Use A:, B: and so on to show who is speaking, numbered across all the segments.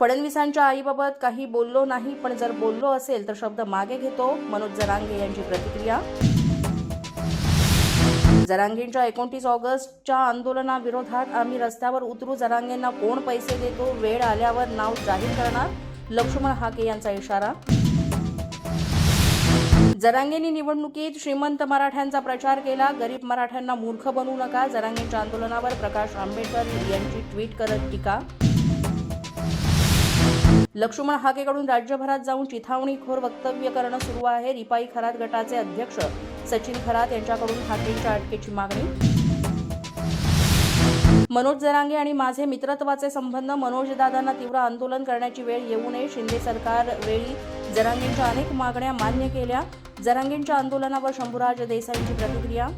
A: फडणवीसांच्या आईबाबत काही बोललो नाही पण जर बोललो असेल तर शब्द मागे घेतो. मनोज जरांगे यांची प्रतिक्रिया. जरांगेंच्या एकोणतीस ऑगस्टच्या आंदोलनाविरोधात आम्ही रस्त्यावर उतरू. जरांगेंना कोण पैसे देतो? वेळ आल्यावर नाव जाहीर करणार? लक्ष्मण हाके यांचा इशारा. जरांगेंनी निवडणुकीत श्रीमंत मराठ्यांचा प्रचार केला. गरीब मराठ्यांना मूर्ख बनवू नका. जरांगेंच्या आंदोलनावर प्रकाश आंबेडकर यांची ट्विट करत टीका. लक्ष्मण हाकेकडून राज्यभरात जाऊन चिथावणीखोर वक्तव्य करणं सुरू आहे. रिपाई खरात गटाचे अध्यक्ष सचिन खरात यांच्याकडून हाकेच्या अटकेची मागणी. मनोज जरांगे आणि माझे मित्रत्वाचे संबंध मनोजदादांना तीव्र आंदोलन करण्याची वेळ येऊ नये. शिंदे सरकार वेळी जरांगेंच्या अनेक मागण्या मान्य केल्या. जरांगेंच्या आंदोलनावर शंभूराज देसाईंची प्रतिक्रिया.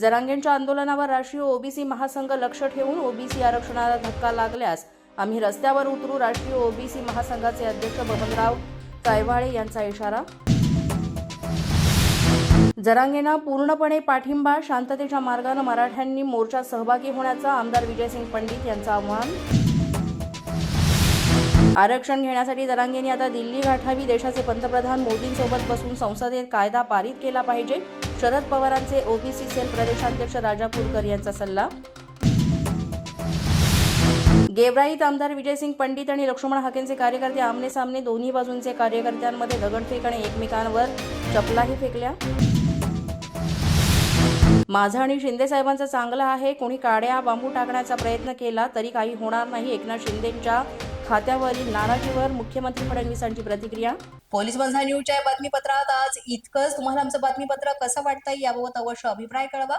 A: जरांगेंच्या आंदोलनावर राष्ट्रीय ओबीसी महासंघ लक्ष ठेवून ओबीसी आरक्षणाला धक्का लागल्यास आम्ही रस्त्यावर उतरू. राष्ट्रीय ओबीसी महासंघाचे अध्यक्ष बबनराव कायवाळे यांचा इशारा. जरांगेंना पूर्णपणे पाठिंबा शांततेच्या मार्गानं मराठ्यांनी मोर्चात सहभागी होण्याचं आमदार विजयसिंग पंडित यांचं आव्हान. आरक्षण घेण्यासाठी जरांगेंनी आता दिल्ली गाठावी. देशाचे पंतप्रधान मोदींसोबत बसून संसदेत कायदा पारित केला पाहिजे. शरद पवारांचे ओबीसी सेल प्रदेशाध्यक्ष राजा कुलकर यांचा सल्ला. गेवराईत आमदार विजयसिंग पंडित आणि लक्ष्मण हाकेंचे कार्यकर्ते आमने सामने दोन्ही बाजूंचे कार्यकर्त्यांमध्ये दगडफेक आणि एकमेकांवर चपलाही फेकल्या. माझा आणि शिंदे साहेबांचा चांगला आहे कोणी काड्या बांबू टाकण्याचा प्रयत्न केला तरी काही होणार नाही. एकनाथ शिंदेच्या खात्यावरील नाराजीवर मुख्यमंत्री फडणवीसांची प्रतिक्रिया. पोलीस बंधा न्यूजच्या बातमीपत्रात आज इतकंच. तुम्हाला आमचं बातमीपत्र कसं वाटतंय याबाबत अवश्य अभिप्राय कळवा.